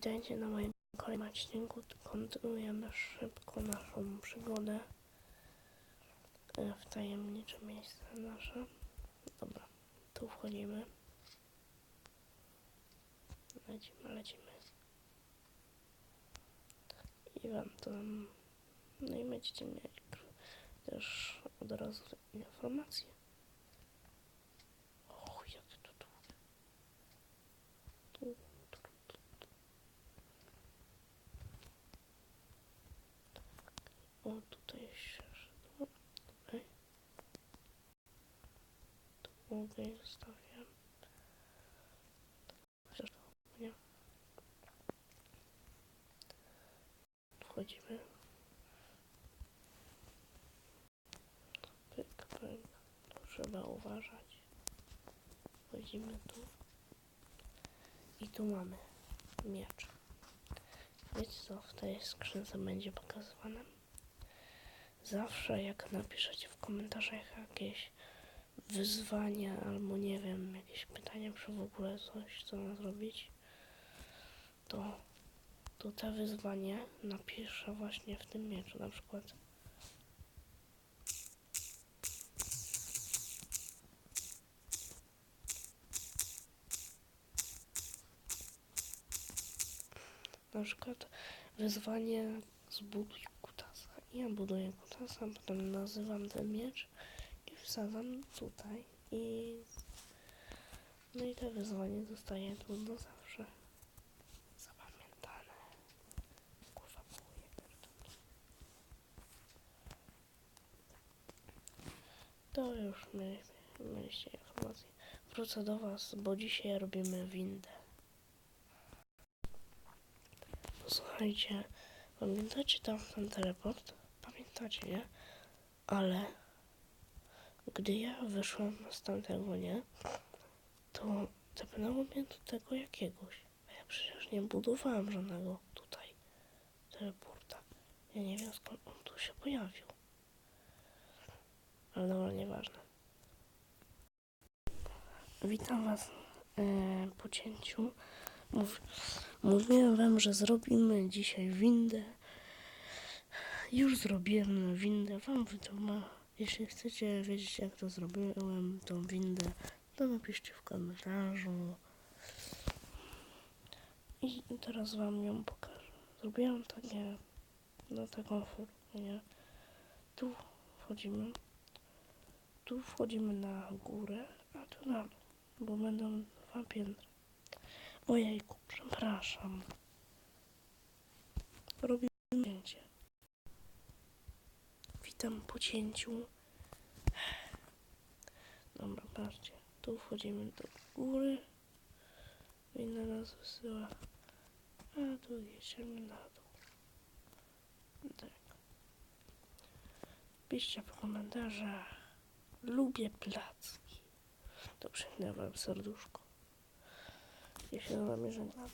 Witajcie na moim kolejnym odcinku. Kontynuujemy szybko naszą przygodę e, w tajemnicze miejsce nasze. Dobra, tu wchodzimy. Lecimy, lecimy. I wam to... No i będziecie mieli też od razu informacje. Och, jak to tu. Tu, tu, tu. O, tutaj się szedł. Tutaj. Tu mogę i zostawiam. Chociaż to nie. Wchodzimy. Pyk, pyk. Tu trzeba uważać. Wchodzimy tu. I tu mamy miecz. Wiecie co w tej skrzynce będzie pokazywane? Zawsze jak napiszecie w komentarzach jakieś wyzwania albo nie wiem, jakieś pytania, czy w ogóle coś, co ma zrobić, to, to te wyzwanie napiszę właśnie w tym mieczu. Na przykład na przykład wyzwanie zbuduj kutasa. Ja buduję kutasa, potem nazywam ten miecz i wsadzam tutaj i no i to wyzwanie zostaje tu do zawsze zapamiętane. Kurwa, pierdolę. To już my, mieliście informację. Wrócę do was, bo dzisiaj robimy windę. Słuchajcie, pamiętacie tam ten teleport? Pamiętacie, nie? Ale gdy ja wyszłam z tamtego, nie? To tepnęło mnie do tego jakiegoś. A ja przecież nie budowałam żadnego tutaj teleporta. Ja nie wiem skąd on tu się pojawił. Ale dobra, nieważne. Witam was e, po cięciu. Mów, mówiłem wam, że zrobimy dzisiaj windę. Już zrobiłem windę. Wam wytłumaczę. Jeśli chcecie wiedzieć, jak to zrobiłem, tą windę, to napiszcie w komentarzu. I teraz wam ją pokażę. Zrobiłem takie, no taką formę? Tu wchodzimy. Tu wchodzimy na górę, a tu na bo będą dwa piętra. Ojejku, przepraszam. Robię zdjęcie. Witam po cięciu. Dobra, patrzcie. Tu wchodzimy do góry. Winna nas wysyła. A tu jedziemy na dół. Tak. Piszcie w komentarzach. Lubię placki. To przyjdę wam serduszko. Ja się z wami żegnam.